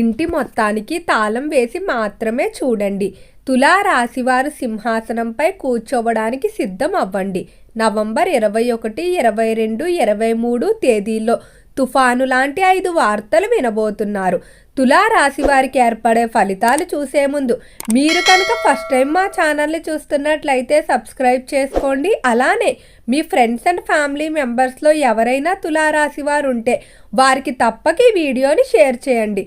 ఇంటి మొత్తానికి తాళం వేసి మాత్రమే చూడండి. తులా రాశివారు సింహాసనంపై కూర్చోవడానికి సిద్ధం అవ్వండి నవంబర్ ఇరవై ఒకటి ఇరవై రెండు ఇరవై మూడు తేదీల్లో తుఫాను లాంటి ఐదు వార్తలు వినబోతున్నారు. తులా రాశి వారికి ఏర్పడే ఫలితాలు చూసే ముందు మీరు కనుక ఫస్ట్ టైం మా ఛానల్ని చూస్తున్నట్లయితే సబ్స్క్రైబ్ చేసుకోండి. అలానే మీ ఫ్రెండ్స్ అండ్ ఫ్యామిలీ మెంబర్స్లో ఎవరైనా తులారాశి వారు ఉంటే వారికి తప్పక ఈ వీడియోని షేర్ చేయండి.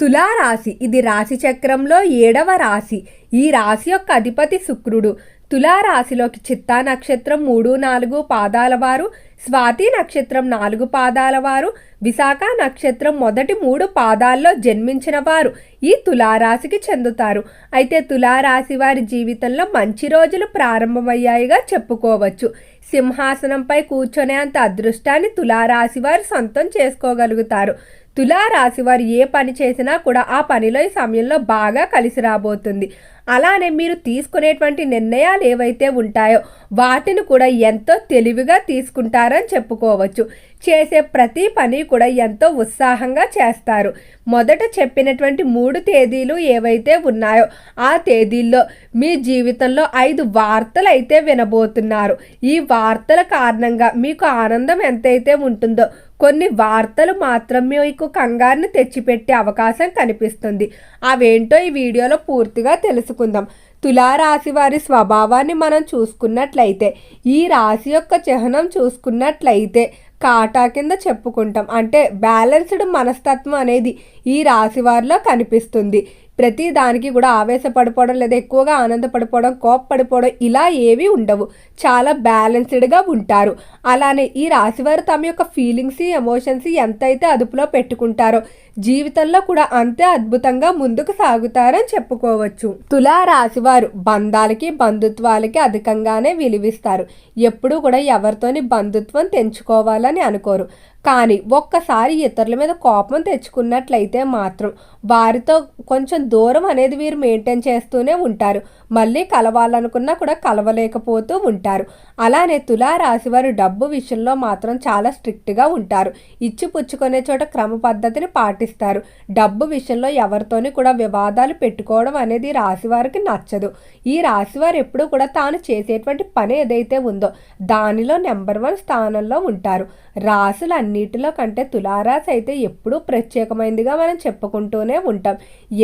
తులారాశి ఇది రాశి చక్రంలో ఏడవ రాశి. ఈ రాశి యొక్క అధిపతి శుక్రుడు. తులారాశిలోకి చిత్తా నక్షత్రం మూడు నాలుగు పాదాల వారు స్వాతి నక్షత్రం నాలుగు పాదాల వారు విశాఖ నక్షత్రం మొదటి మూడు పాదాల్లో జన్మించిన వారు ఈ తులారాశికి చెందుతారు. అయితే తులారాశి వారి జీవితంలో మంచి రోజులు ప్రారంభమయ్యాయిగా చెప్పుకోవచ్చు. సింహాసనంపై కూర్చొనే అంత అదృష్టాన్ని తులారాశి వారు సొంతం చేసుకోగలుగుతారు. తులారాశి వారు ఏ పని చేసినా కూడా ఆ పనిలో ఈ సమయంలో బాగా కలిసి రాబోతుంది. అలానే మీరు తీసుకునేటువంటి నిర్ణయాలు ఏవైతే ఉంటాయో వాటిని కూడా ఎంతో తెలివిగా తీసుకుంటారని చెప్పుకోవచ్చు. చేసే ప్రతి పని కూడా ఎంతో ఉత్సాహంగా చేస్తారు. మొదట చెప్పినటువంటి మూడు తేదీలు ఏవైతే ఉన్నాయో ఆ తేదీల్లో మీ జీవితంలో ఐదు వార్తలు అయితే వినబోతున్నారు. ఈ వార్తల కారణంగా మీకు ఆనందం ఎంతైతే ఉంటుందో కొన్ని వార్తలు మాత్రమే మీకు కంగారుని తెచ్చిపెట్టే అవకాశం కనిపిస్తుంది. అవేంటో ఈ వీడియోలో పూర్తిగా తెలుసుకుందాం. తులారాశి వారి స్వభావాన్ని మనం చూసుకున్నట్లయితే ఈ రాశి యొక్క చిహ్నం చూసుకున్నట్లయితే కాటా కింద చెప్పుకుంటాం. అంటే బ్యాలెన్స్డ్ మనస్తత్వం అనేది ఈ రాశి వారిలో కనిపిస్తుంది. ప్రతి దానికి కూడా ఆవేశపడిపోవడం లేదా ఎక్కువగా ఆనందపడిపోవడం కోప్పడిపోవడం ఇలా ఏవి ఉండవు. చాలా బ్యాలెన్స్డ్గా ఉంటారు. అలానే ఈ రాశివారు తమ యొక్క ఫీలింగ్స్ ఎమోషన్స్ ఎంతైతే అదుపులో పెట్టుకుంటారో జీవితంలో కూడా అంతే అద్భుతంగా ముందుకు సాగుతారని చెప్పుకోవచ్చు. తులా రాశివారు బంధాలకి బంధుత్వాలకి అధికంగానే విలువిస్తారు. ఎప్పుడూ కూడా ఎవరితోని బంధుత్వం తెంచుకోవాలని అనుకోరు. కానీ ఒక్కసారి ఇతరుల మీద కోపం తెచ్చుకున్నట్లయితే మాత్రం వారితో కొంచెం దూరం అనేది వీరు మెయింటైన్ చేస్తూనే ఉంటారు. మళ్ళీ కలవాలనుకున్నా కూడా కలవలేకపోతూ ఉంటారు. అలానే తులారాశి వారు డబ్బు విషయంలో మాత్రం చాలా స్ట్రిక్ట్గా ఉంటారు. ఇచ్చి పుచ్చుకునే చోట క్రమ పద్ధతిని పాటిస్తారు. డబ్బు విషయంలో ఎవరితోని కూడా వివాదాలు పెట్టుకోవడం అనేది రాశి వారికి నచ్చదు. ఈ రాశి వారు ఎప్పుడూ కూడా తాను చేసేటువంటి పని ఏదైతే ఉందో దానిలో నెంబర్ వన్ స్థానంలో ఉంటారు. అన్నిటిలో కంటే తులారాశి అయితే ఎప్పుడూ ప్రత్యేకమైనదిగా మనం చెప్పుకుంటూనే ఉంటాం.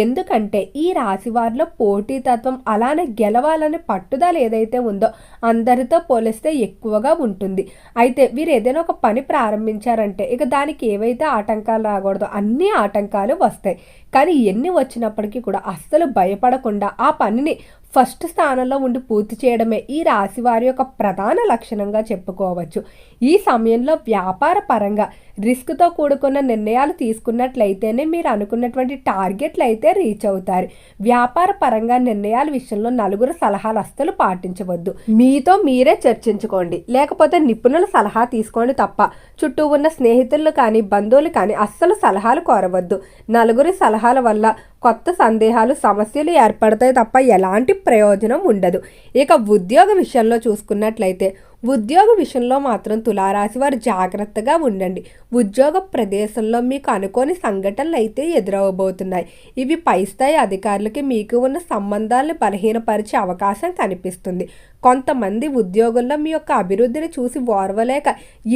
ఎందుకంటే ఈ రాశి వారిలో పోటీతత్వం అలానే గెలవాలనే పట్టుదల ఏదైతే ఉందో అందరితో పోలిస్తే ఎక్కువగా ఉంటుంది. అయితే వీరు ఏదైనా ఒక పని ప్రారంభించారంటే ఇక దానికి ఏవైతే ఆటంకాలు రాకూడదో అన్ని ఆటంకాలు వస్తాయి. కానీ ఎన్ని వచ్చినప్పటికీ కూడా అస్సలు భయపడకుండా ఆ పనిని ఫస్ట్ స్థానంలో ఉండి పూర్తి చేయడమే ఈ రాశి వారి యొక్క ప్రధాన లక్షణంగా చెప్పుకోవచ్చు. ఈ సమయంలో వ్యాపార పరంగా రిస్క్తో కూడుకున్న నిర్ణయాలు తీసుకున్నట్లయితేనే మీరు అనుకున్నటువంటి టార్గెట్లు అయితే రీచ్ అవుతారు. వ్యాపార పరంగా నిర్ణయాల విషయంలో నలుగురు సలహాలు అస్సలు పాటించవద్దు. మీతో మీరే చర్చించుకోండి. లేకపోతే నిపుణుల సలహా తీసుకోండి తప్ప. చుట్టూ ఉన్న స్నేహితులు కానీ బంధువులు కానీ అస్సలు సలహాలు కోరవద్దు. నలుగురి సలహాల వల్ల కొత్త సందేహాలు సమస్యలు ఏర్పడతాయి తప్ప ఎలాంటి ప్రయోజనం ఉండదు. ఇక ఉద్యోగ విషయంలో చూసుకున్నట్లయితే ఉద్యోగ విషయంలో మాత్రం తులారాశి వారు జాగ్రత్తగా ఉండండి. ఉద్యోగ ప్రదేశంలో మీకు అనుకోని సంఘటనలు అయితే ఎదురవబోతున్నాయి. ఇవి పై స్థాయి అధికారులకి మీకు ఉన్న సంబంధాలను బలహీనపరిచే అవకాశం కనిపిస్తుంది. కొంతమంది ఉద్యోగుల్లో మీ యొక్క అభివృద్ధిని చూసి ఓర్వలేక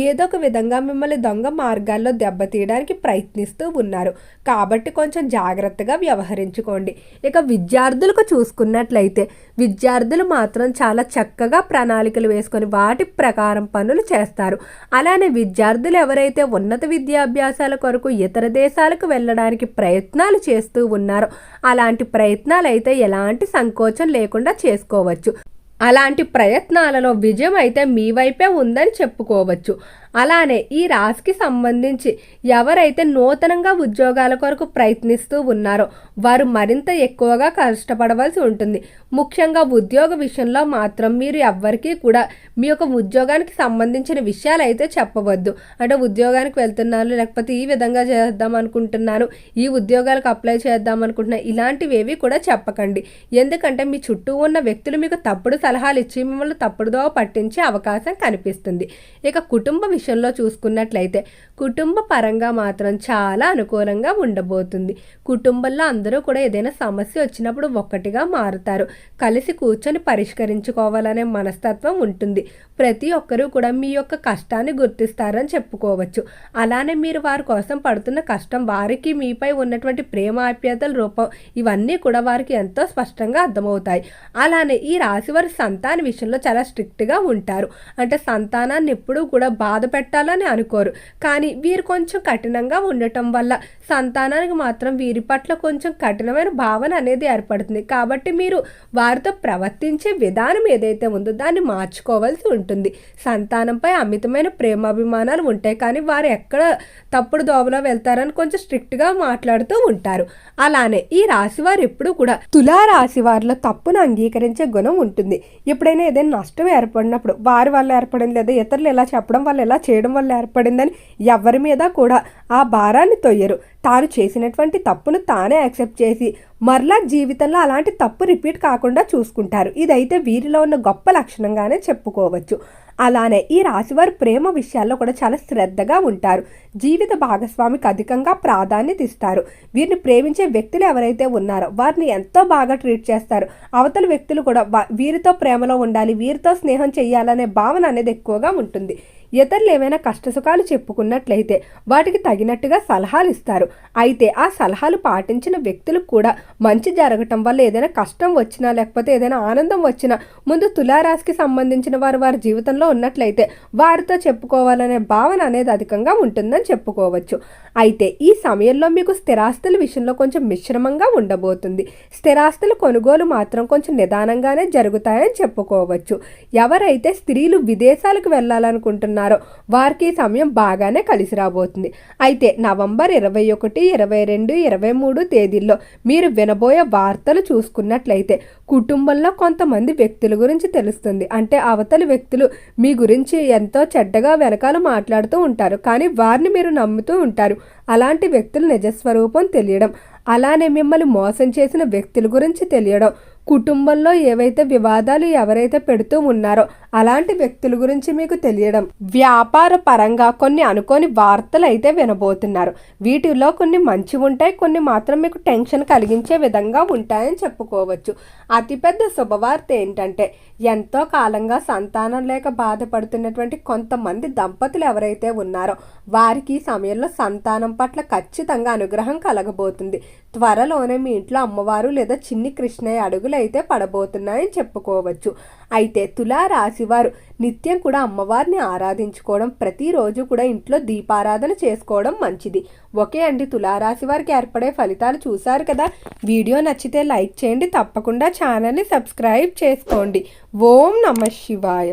ఏదో ఒక విధంగా మిమ్మల్ని దొంగ మార్గాల్లో దెబ్బతీయడానికి ప్రయత్నిస్తూ ఉన్నారు. కాబట్టి కొంచెం జాగ్రత్తగా వ్యవహరించుకోండి. ఇక విద్యార్థులకు చూసుకున్నట్లయితే విద్యార్థులు మాత్రం చాలా చక్కగా ప్రణాళికలు వేసుకొని వాటి ప్రకారం పనులు చేస్తారు. అలానే విద్యార్థులు ఎవరైతే ఉన్నత విద్యాభ్యాసాల కొరకు ఇతర దేశాలకు వెళ్ళడానికి ప్రయత్నాలు చేస్తూ ఉన్నారో అలాంటి ప్రయత్నాలు అయితే ఎలాంటి సంకోచం లేకుండా చేసుకోవచ్చు. అలాంటి ప్రయత్నాలలో విజయం అయితే మీ వైపే ఉందని చెప్పుకోవచ్చు. అలానే ఈ రాశికి సంబంధించి ఎవరైతే నూతనంగా ఉద్యోగాల కొరకు ప్రయత్నిస్తూ ఉన్నారో వారు మరింత ఎక్కువగా కష్టపడవలసి ఉంటుంది. ముఖ్యంగా ఉద్యోగ విషయంలో మాత్రం మీరు ఎవ్వరికీ కూడా మీ యొక్క ఉద్యోగానికి సంబంధించిన విషయాలు అయితే చెప్పవద్దు. అంటే ఉద్యోగానికి వెళ్తున్నాను లేకపోతే ఈ విధంగా చేద్దాం అనుకుంటున్నాను ఈ ఉద్యోగాలకు అప్లై చేద్దాం అనుకుంటున్నాను ఇలాంటివి ఏవి కూడా చెప్పకండి. ఎందుకంటే మీ చుట్టూ ఉన్న వ్యక్తులు మీకు తప్పుడు సలహాలు ఇచ్చి మిమ్మల్ని తప్పుడుదో పట్టించే అవకాశం కనిపిస్తుంది. ఇక కుటుంబ విషయంలో చూసుకున్నట్లయితే కుటుంబ పరంగా మాత్రం చాలా అనుకూలంగా ఉండబోతుంది. కుటుంబంలో అందరూ కూడా ఏదైనా సమస్య వచ్చినప్పుడు ఒక్కటిగా మారుతారు. కలిసి కూర్చొని పరిష్కరించుకోవాలనే మనస్తత్వం ఉంటుంది. ప్రతి ఒక్కరూ కూడా మీ యొక్క కష్టాన్ని గుర్తిస్తారని చెప్పుకోవచ్చు. అలానే మీరు వారి కోసం పడుతున్న కష్టం వారికి మీపై ఉన్నటువంటి ప్రేమ ఆప్యాయతల రూపం ఇవన్నీ కూడా వారికి ఎంతో స్పష్టంగా అర్థమవుతాయి. అలానే ఈ రాశి వారి సంతాన విషయంలో చాలా స్ట్రిక్ట్గా ఉంటారు. అంటే సంతానాన్ని ఎప్పుడూ కూడా బాధ పెట్టాలని అనుకోరు. కానీ వీరు కొంచెం కఠినంగా ఉండటం వల్ల సంతానానికి మాత్రం వీరి పట్ల కొంచెం కఠినమైన భావన అనేది ఏర్పడుతుంది. కాబట్టి మీరు వారితో ప్రవర్తించే విధానం ఏదైతే ఉందో దాన్ని మార్చుకోవాల్సి ఉంటుంది. ఉంటుంది. సంతానంపై అమితమైన ప్రేమాభిమానాలు ఉంటాయి. కానీ వారు ఎక్కడ తప్పుడు దోవలో వెళ్తారని కొంచెం స్ట్రిక్ట్గా మాట్లాడుతూ ఉంటారు. అలానే ఈ రాశివారు ఎప్పుడు కూడా తులా రాశి వారిలో తప్పును అంగీకరించే గుణం ఉంటుంది. ఎప్పుడైనా ఏదైనా నష్టం ఏర్పడినప్పుడు వారి వల్ల ఏర్పడింది లేదా ఇతరులు ఎలా చెప్పడం వల్ల ఎలా చేయడం వల్ల ఏర్పడిందని ఎవరి మీద కూడా ఆ భారాన్ని తొయ్యరు. తాను చేసినటువంటి తప్పును తానే యాక్సెప్ట్ చేసి మరలా జీవితంలో అలాంటి తప్పు రిపీట్ కాకుండా చూసుకుంటారు. ఇదైతే వీరిలో ఉన్న గొప్ప లక్షణంగానే చెప్పుకోవచ్చు. అలానే ఈ రాశివారు ప్రేమ విషయాల్లో కూడా చాలా శ్రద్ధగా ఉంటారు. జీవిత భాగస్వామికి అధికంగా ప్రాధాన్యత ఇస్తారు. వీరిని ప్రేమించే వ్యక్తులు ఎవరైతే ఉన్నారో వారిని ఎంతో బాగా ట్రీట్ చేస్తారు. అవతల వ్యక్తులు కూడా వీరితో ప్రేమలో ఉండాలి వీరితో స్నేహం చేయాలనే భావన అనేది ఎక్కువగా ఉంటుంది. ఇతరులు ఏమైనా కష్టసుఖాలు చెప్పుకున్నట్లయితే వాటికి తగినట్టుగా సలహాలు ఇస్తారు అయితే ఆ సలహాలు పాటించిన వ్యక్తులకు కూడా మంచి జరగటం వల్ల ఏదైనా కష్టం వచ్చినా లేకపోతే ఏదైనా ఆనందం వచ్చినా ముందు తులారాశికి సంబంధించిన వారు వారి జీవితంలో ఉన్నట్లయితే వారితో చెప్పుకోవాలనే భావన అనేది అధికంగా ఉంటుందని చెప్పుకోవచ్చు. అయితే ఈ సమయంలో మీకు స్థిరాస్తుల విషయంలో కొంచెం మిశ్రమంగా ఉండబోతుంది. స్థిరాస్తుల కొనుగోలు మాత్రం కొంచెం నిదానంగానే జరుగుతాయని చెప్పుకోవచ్చు. ఎవరైతే స్త్రీలు విదేశాలకు వెళ్ళాలనుకుంటున్నారో ఉన్నారో వారికి సమయం బాగానే కలిసి రాబోతుంది. అయితే నవంబర్ ఇరవై ఒకటి ఇరవై రెండు ఇరవై మూడు తేదీల్లో మీరు వినబోయే వార్తలు చూసుకున్నట్లయితే కుటుంబంలో కొంతమంది వ్యక్తుల గురించి తెలుస్తుంది. అంటే అవతలి వ్యక్తులు మీ గురించి ఎంతో చెడ్డగా వెనకాల మాట్లాడుతూ ఉంటారు. కానీ వారిని మీరు నమ్ముతూ ఉంటారు. అలాంటి వ్యక్తుల నిజస్వరూపం తెలియడం అలానే మిమ్మల్ని మోసం చేసిన వ్యక్తుల గురించి తెలియడం కుటుంబంలో ఏవైతే వివాదాలు ఎవరైతే పెడుతూ ఉన్నారో అలాంటి వ్యక్తుల గురించి మీకు తెలియడం. వ్యాపార పరంగా కొన్ని అనుకోని వార్తలు అయితే వినబోతున్నారు. వీటిలో కొన్ని మంచి ఉంటాయి కొన్ని మాత్రం మీకు టెన్షన్ కలిగించే విధంగా ఉంటాయని చెప్పుకోవచ్చు. అతిపెద్ద శుభవార్త ఏంటంటే ఎంతో కాలంగా సంతానం లేక బాధపడుతున్నటువంటి కొంతమంది దంపతులు ఎవరైతే ఉన్నారో వారికి ఈ సమయంలో సంతానం పట్ల ఖచ్చితంగా అనుగ్రహం కలగబోతుంది. త్వరలోనే మీ ఇంట్లో అమ్మవారు లేదా చిన్ని కృష్ణయ్య అడుగులు అయితే పడబోతున్నాయని చెప్పుకోవచ్చు. అయితే తులారాశి వారు నిత్యం కూడా అమ్మవారిని ఆరాధించుకోవడం ప్రతిరోజు కూడా ఇంట్లో దీపారాధన చేసుకోవడం మంచిది. ఒకే అండి తులారాశి వారికి ఏర్పడే ఫలితాలు చూశారు కదా? వీడియో నచ్చితే లైక్ చేయండి తప్పకుండా ఛానల్ని సబ్స్క్రైబ్ చేసుకోండి. ఓం నమ శివాయ.